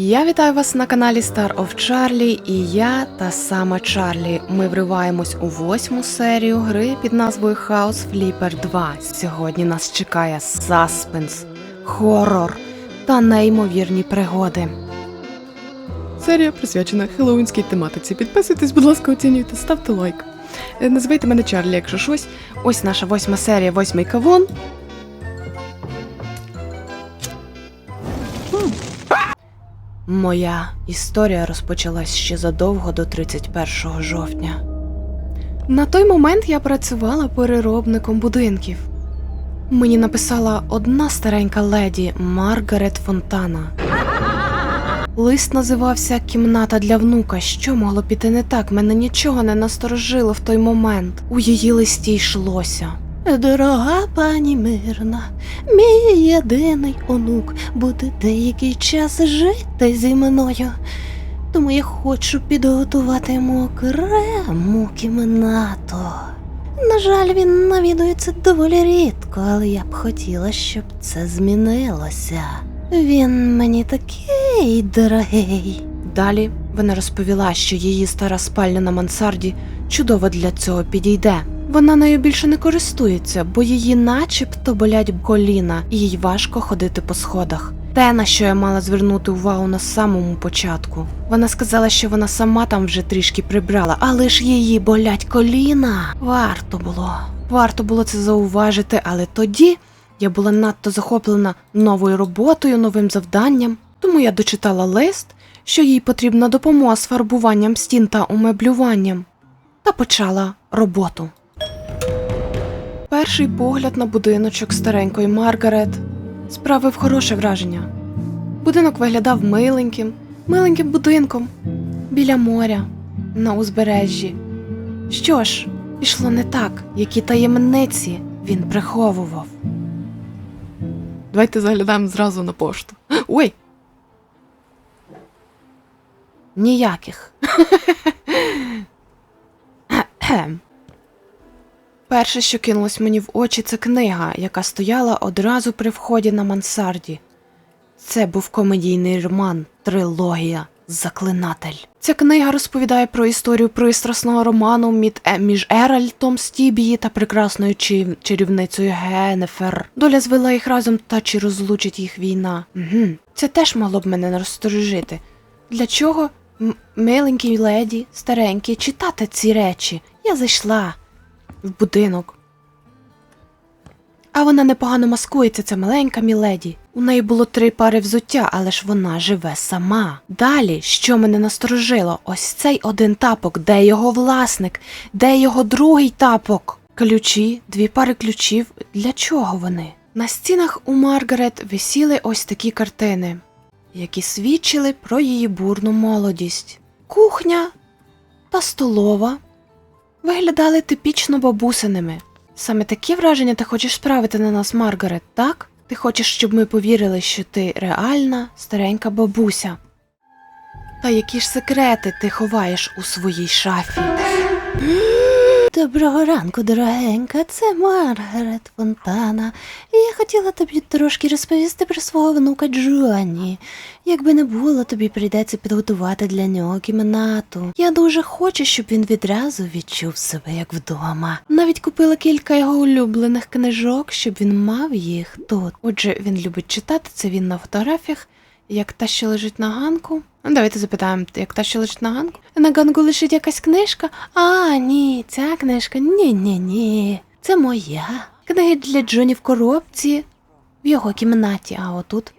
Я вітаю вас на каналі Star of Charlie і я та сама Чарлі. Ми вриваємось у восьму серію гри під назвою House Flipper 2. Сьогодні нас чекає саспенс, хорор та неймовірні пригоди. Серія присвячена хеллоуінській тематиці. Підписуйтесь, будь ласка, оцінюйте, ставте лайк. Е, Називайте мене Чарлі, якщо щось. Ось наша восьма серія, восьмий кавун. Моя історія розпочалась ще задовго до 31 жовтня. На той момент я працювала переробником будинків. Мені написала одна старенька леді Маргарет Фонтана. Лист називався Кімната для внука. Що могло піти не так? Мене нічого не насторожило в той момент. У її листі йшлося. Дорога пані мирна, мій єдиний онук буде деякий час жити зі мною. Тому я хочу підготувати йому окрему кімнату. На жаль, він навідується доволі рідко, але я б хотіла, щоб це змінилося. Він мені такий дорогий. Далі вона розповіла, що її стара спальня на мансарді чудово для цього підійде. Вона нею більше не користується, бо її начебто болять коліна, і їй важко ходити по сходах. Те, на що я мала звернути увагу на самому початку. Вона сказала, що вона сама там вже трішки прибрала, але ж її болять коліна. Варто було. Варто було це зауважити, але тоді я була надто захоплена новою роботою, новим завданням. Тому я дочитала лист, що їй потрібна допомога з фарбуванням стін та умеблюванням, та почала роботу. Перший погляд на будиночок старенької Маргарет справив хороше враження. Будинок виглядав миленьким, миленьким будинком біля моря, на узбережжі. Що ж, пішло не так, які таємниці він приховував. Давайте заглядаємо зразу на пошту. Ой. Ніяких. Перше, що кинулось мені в очі, це книга, яка стояла одразу при вході на мансарді. Це був комедійний роман, трилогія Заклинатель. Ця книга розповідає про історію пристрасного роману е, між Еральтом Стібії та прекрасною чарівницею Генефер. Доля звела їх разом, та чи розлучить їх війна. Угу. Це теж могло б мене насторожити. Для чого миленькій леді, старенькій, читати ці речі? Я зайшла в будинок. А вона непогано маскується, ця маленька міледі. У неї було три пари взуття, але ж вона живе сама. Далі, що мене насторожило, ось цей один тапок, де його власник, де його другий тапок? Ключі, дві пари ключів. Для чого вони? На стінах у Маргарет висіли ось такі картини, які свідчили про її бурну молодість. Кухня та столова виглядали типічно бабусиними. Саме такі враження ти хочеш справити на нас, Маргарет, так? Ти хочеш, щоб ми повірили, що ти реальна старенька бабуся. Та які ж секрети ти ховаєш у своїй шафі? Доброго ранку, дорогенька, це Маргарет Фонтана. І я хотіла тобі трошки розповісти про свого внука Джоні. Якби не було, тобі прийдеться підготувати для нього кімнату. Я дуже хочу, щоб він відразу відчув себе як вдома. Навіть купила кілька його улюблених книжок, щоб він мав їх тут. Отже, він любить читати, це він на фотографіях. Як та, що лежить на ганку? Ну, давайте запитаємо, як та, що лежить на ганку? На ганку лежить якась книжка? А, ні, ця книжка. Ні, ні, ні. Це моя. Книги для Джоні в коробці в його кімнаті, а отут.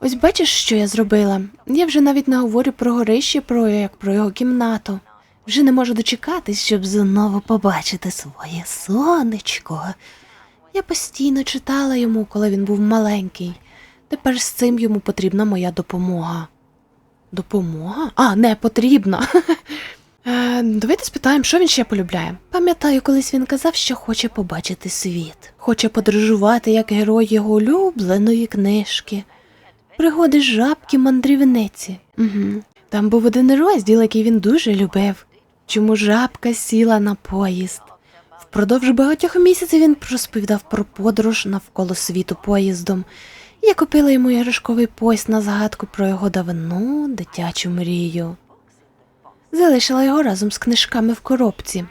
Ось бачиш, що я зробила? Я вже навіть не говорю про горище, про як про його кімнату. Вже не можу дочекатись, щоб знову побачити своє сонечко. Я постійно читала йому, коли він був маленький. Тепер з цим йому потрібна моя допомога. Допомога? А, не потрібна. Е, давайте спитаємо, що він ще полюбляє. Пам'ятаю, колись він казав, що хоче побачити світ, хоче подорожувати як герой його улюбленої книжки. Пригоди жабки мандрівниці. Угу. Там був один розділ, який він дуже любив. Чому жабка сіла на поїзд? Впродовж багатьох місяців він розповідав про подорож навколо світу поїздом. Я купила йому іграшковий пояс на згадку про його давну дитячу мрію. Залишила його разом з книжками в коробці.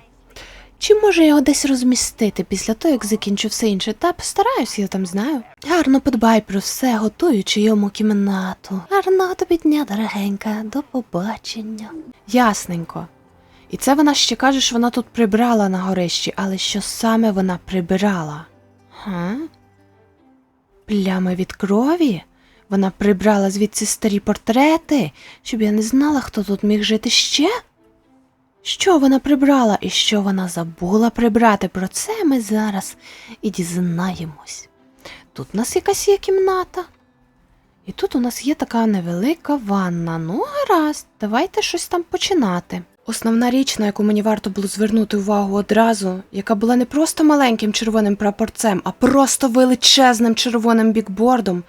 Чи може його десь розмістити після того, як закінчу все інше? Та постараюсь, я там знаю. Гарно подбай про все, готуючи йому кімнату. Гарного тобі дня, дорогенька, до побачення. Ясненько. І це вона ще каже, що вона тут прибрала на горищі, але що саме вона прибирала? Га? Плями від крові? Вона прибрала звідси старі портрети, щоб я не знала, хто тут міг жити ще? Що вона прибрала і що вона забула прибрати? Про це ми зараз і дізнаємось. Тут у нас якась є кімната. І тут у нас є така невелика ванна. Ну, гаразд, давайте щось там починати. Основна річ, на яку мені варто було звернути увагу одразу, яка була не просто маленьким червоним прапорцем, а просто величезним червоним бікбордом,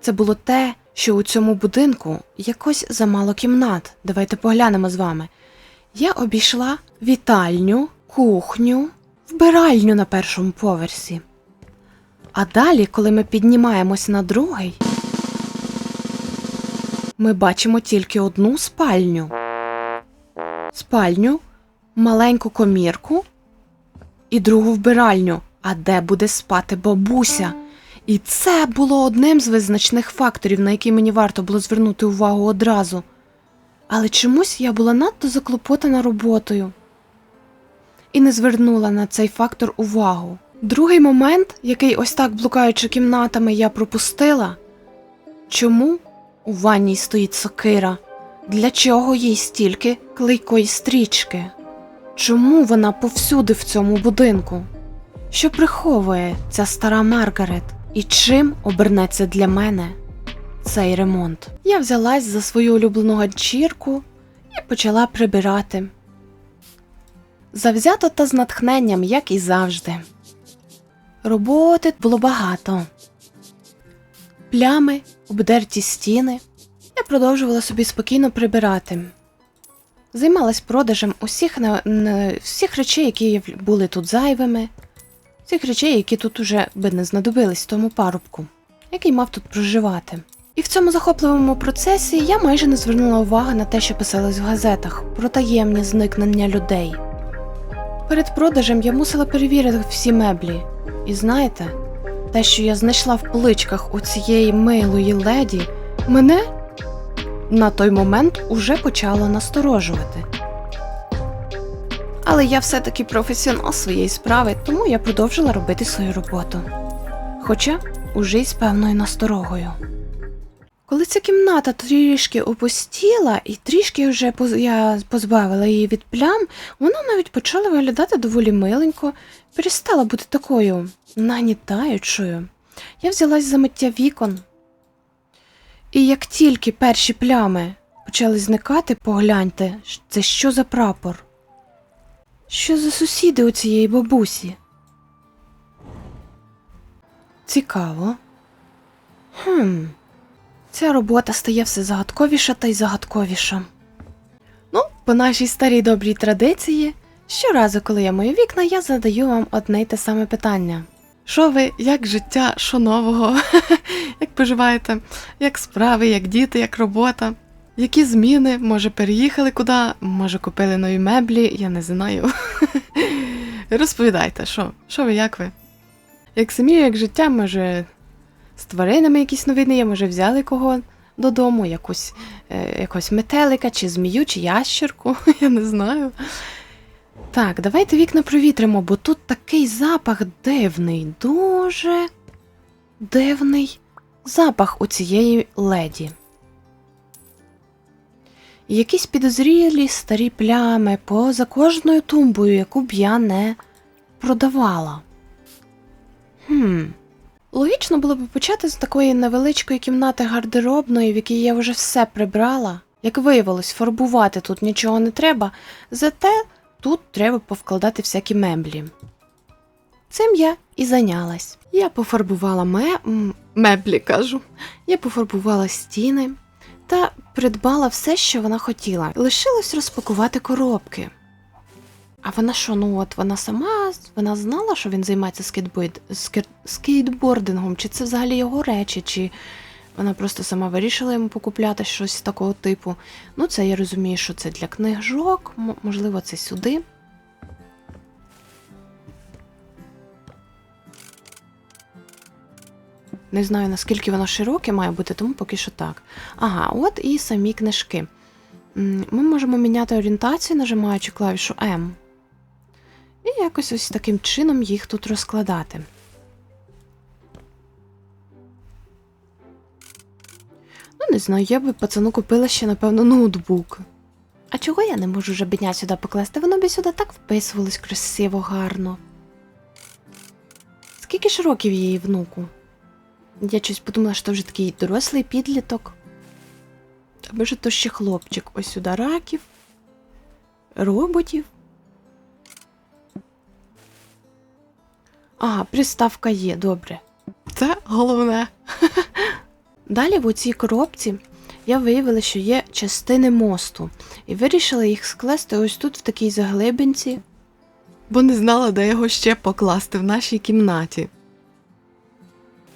це було те, що у цьому будинку якось замало кімнат. Давайте поглянемо з вами. Я обійшла вітальню, кухню, вбиральню на першому поверсі. А далі, коли ми піднімаємось на другий, ми бачимо тільки одну спальню. Спальню, маленьку комірку і другу вбиральню. А де буде спати бабуся? І це було одним з визначних факторів, на які мені варто було звернути увагу одразу. Але чомусь я була надто заклопотана роботою і не звернула на цей фактор увагу. Другий момент, який ось так блукаючи кімнатами, я пропустила. Чому у ванній стоїть сокира? Для чого їй стільки клейкої стрічки? Чому вона повсюди в цьому будинку? Що приховує ця стара Маргарет? І чим обернеться для мене цей ремонт? Я взялась за свою улюблену ганчірку і почала прибирати. Завзято та з натхненням, як і завжди. Роботи було багато. Плями, обдерті стіни. Я продовжувала собі спокійно прибирати. Займалась продажем усіх, не, не, всіх речей, які були тут зайвими, всіх речей, які тут уже би не знадобились тому парубку, який мав тут проживати. І в цьому захопливому процесі я майже не звернула уваги на те, що писалось в газетах про таємні зникнення людей. Перед продажем я мусила перевірити всі меблі. І знаєте, те, що я знайшла в поличках у цієї милої леді, мене на той момент уже почало насторожувати. Але я все-таки професіонал своєї справи, тому я продовжила робити свою роботу. Хоча уже й з певною насторогою. Коли ця кімната трішки опустіла і трішки вже я позбавила її від плям, вона навіть почала виглядати доволі миленько, перестала бути такою нагнітаючою. Я взялась за миття вікон. І як тільки перші плями почали зникати, погляньте, це що за прапор? Що за сусіди у цієї бабусі? Цікаво. Хм. Ця робота стає все загадковіша та й загадковіша. Ну, по нашій старій добрій традиції, щоразу, коли я мою вікна, я задаю вам одне й те саме питання. Що ви, як життя, що нового? як поживаєте? Як справи, як діти, як робота? Які зміни? Може, переїхали куди? Може, купили нові меблі? Я не знаю. Розповідайте, що? Що ви, як ви? Як самі, як життя, може, з тваринами якісь новини є, може, взяли кого додому, якусь, е, якогось метелика, чи змію, чи ящерку, я не знаю. Так, давайте вікна провітримо, бо тут такий запах дивний, дуже дивний запах у цієї леді. І якісь підозрілі старі плями поза кожною тумбою, яку б я не продавала. Хм. Логічно було б почати з такої невеличкої кімнати гардеробної, в якій я вже все прибрала. Як виявилось, фарбувати тут нічого не треба, зате тут треба повкладати всякі меблі. Цим я і зайнялась. Я пофарбувала ме... меблі, кажу. Я пофарбувала стіни та придбала все, що вона хотіла. Лишилось розпакувати коробки. А вона що, ну от вона сама вона знала, що він займається скейтбойд, скер, скейтбордингом, чи це взагалі його речі, чи вона просто сама вирішила йому покупляти щось такого типу. Ну, це я розумію, що це для книжок, можливо, це сюди. Не знаю, наскільки воно широке має бути, тому поки що так. Ага, от і самі книжки. Ми можемо міняти орієнтацію, нажимаючи клавішу М. І якось ось таким чином їх тут розкладати. Не знаю, я би пацану купила ще, напевно, ноутбук. А чого я не можу жабеня сюди покласти? Воно би сюди так вписувалось красиво, гарно. Скільки ж років її внуку? Я щось подумала, що вже такий дорослий підліток. А може, то ще хлопчик. Ось сюди раків, роботів. Ага, приставка є, добре. Це головне. Далі в оцій коробці я виявила, що є частини мосту, і вирішила їх скласти ось тут, в такій заглибинці, бо не знала, де його ще покласти в нашій кімнаті.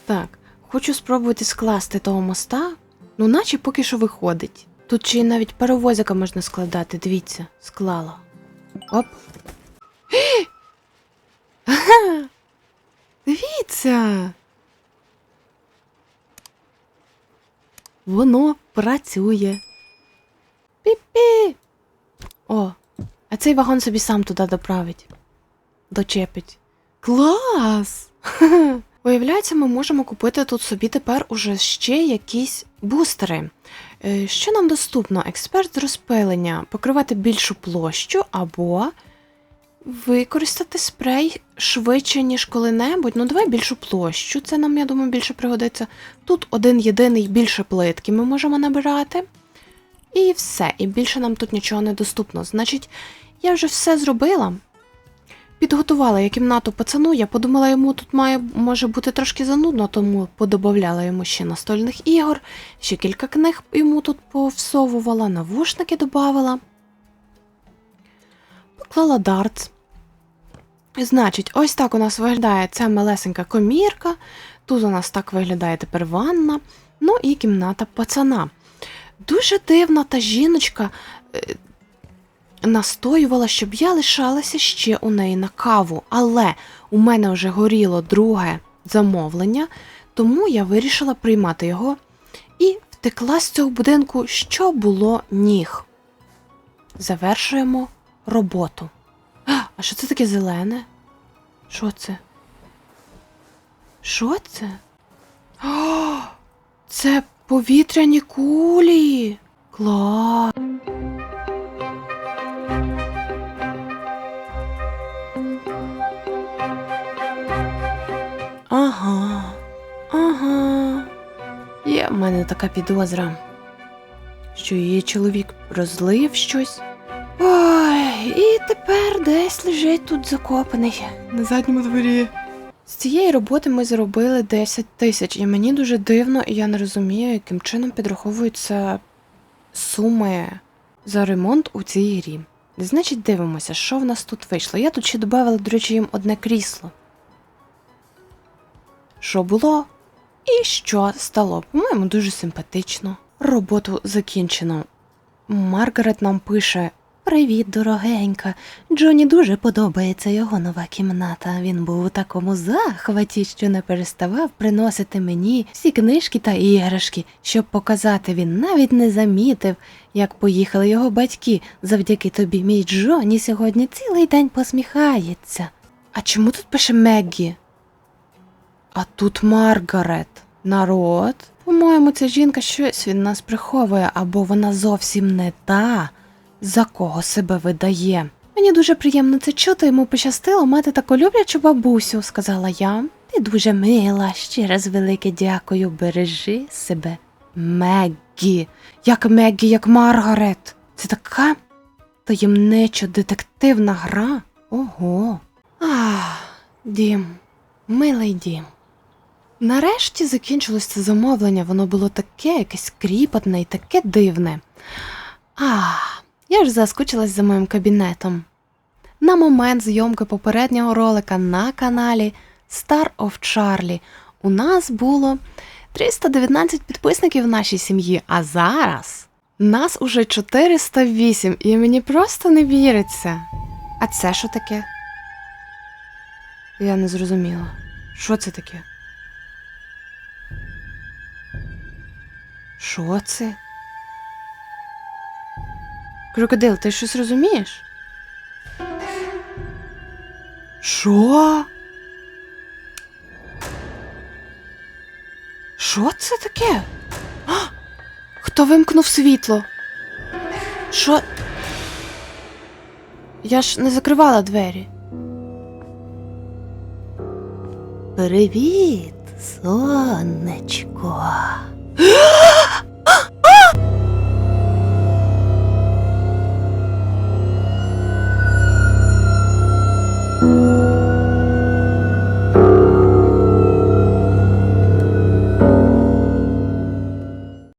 Так, хочу спробувати скласти того моста, ну наче поки що виходить. Тут ще й навіть паровозика можна складати, дивіться, склала. Оп. Дивіться. Воно працює. Пі-пі. О, а цей вагон собі сам туди доправить. Дочепить. Клас! Виявляється, ми можемо купити тут собі тепер уже ще якісь бустери. Е, Що нам доступно? Експерт з розпилення, покривати більшу площу або використати спрей швидше, ніж коли-небудь. Ну, давай більшу площу, це нам, я думаю, більше пригодиться. Тут один єдиний більше плитки ми можемо набирати. І все, і більше нам тут нічого не доступно. Значить, я вже все зробила. Підготувала я кімнату пацану, я подумала, йому тут має може бути трошки занудно, тому подобавляла йому ще настольних ігор, ще кілька книг йому тут повсовувала, навушники додавала. Поклала дартс. Значить, ось так у нас виглядає ця малесенька комірка. Тут у нас так виглядає тепер ванна, ну і кімната пацана. Дуже дивна та жіночка е, настоювала, щоб я лишалася ще у неї на каву, але у мене вже горіло друге замовлення, тому я вирішила приймати його і втекла з цього будинку, що було ніг. Завершуємо роботу. А, що це таке зелене? Що це? Що це? О, це повітряні кулі. Клас. Ага, ага. Є в мене така підозра, що її чоловік розлив щось. Ой, і тепер десь лежить тут закопаний на задньому дворі. З цієї роботи ми заробили 10 тисяч, і мені дуже дивно, і я не розумію, яким чином підраховуються суми за ремонт у цій грі. Значить, дивимося, що в нас тут вийшло. Я тут ще додавала, до речі, їм одне крісло. Що було? І що стало? По-моєму, дуже симпатично. Роботу закінчено. Маргарет нам пише: Привіт, дорогенька. Джоні дуже подобається його нова кімната. Він був у такому захваті, що не переставав приносити мені всі книжки та іграшки, щоб показати, він навіть не замітив, як поїхали його батьки. Завдяки тобі, мій Джоні сьогодні цілий день посміхається. А чому тут пише Меггі? А тут Маргарет. Народ. По-моєму, ця жінка щось від нас приховує, або вона зовсім не та, за кого себе видає. Мені дуже приємно це чути, йому пощастило мати таку люблячу бабусю, сказала я. Ти дуже мила, ще раз велике дякую, бережи себе. Меггі. Як Меггі, як Маргарет. Це така таємничо детективна гра. Ого. Ах, дім, милий дім. Нарешті закінчилось це замовлення, воно було таке якесь кріпотне і таке дивне. А, я ж заскучилась за моїм кабінетом. На момент зйомки попереднього ролика на каналі Star of Charlie у нас було 319 підписників в нашій сім'ї, а зараз нас уже 408, і мені просто не віриться. А це що таке? Я не зрозуміла. Що це таке? Що це? Крокодил, ти щось розумієш? Що? Що це таке? А! Хто вимкнув світло? Що? Я ж не закривала двері. Привіт, сонечко.